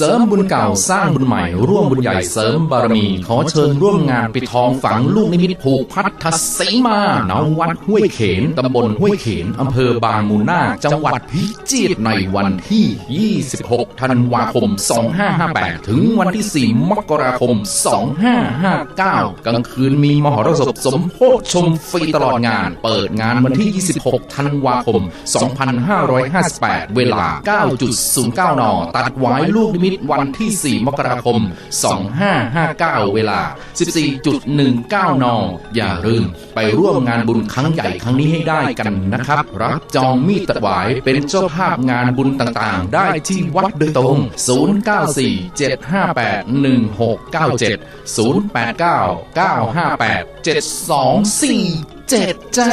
สริมบุญเก่าสร้างบุญใหม่ ร่วมบุญใหญ่เสริมบารมี ขอเชิญร่วมงานปิดทองฝังลูกนิมิตผูกพัทธสีมาณวัดห้วยเขนตำบลห้วยเขนอำเภอบางมูลนาจังหวัดพิจิตรในวันที่ 26 ธันวาคม 2558 ถึงวันที่ 4 มกราคม 2559 กลางคืนมีมหรสพสมโภชชมฟรีตลอดงาน เปิดงานวันที่ 26 ธันวาคม 2558 เวลา 9.09 น ตัดไว้ลูกนิมิติตวันที่ 4 มกราคม 2559 เวลา 14.19 น อย่าลืมไปร่วมงานบุญครั้งใหญ่ครั้งนี้ให้ได้กันนะครับ รับจองมีดตัดหวายเป็นเจ้าภาพงานบุญต่างๆ ได้ที่วัดโดยตรง 094 758 1697 089 958 7247 จ้า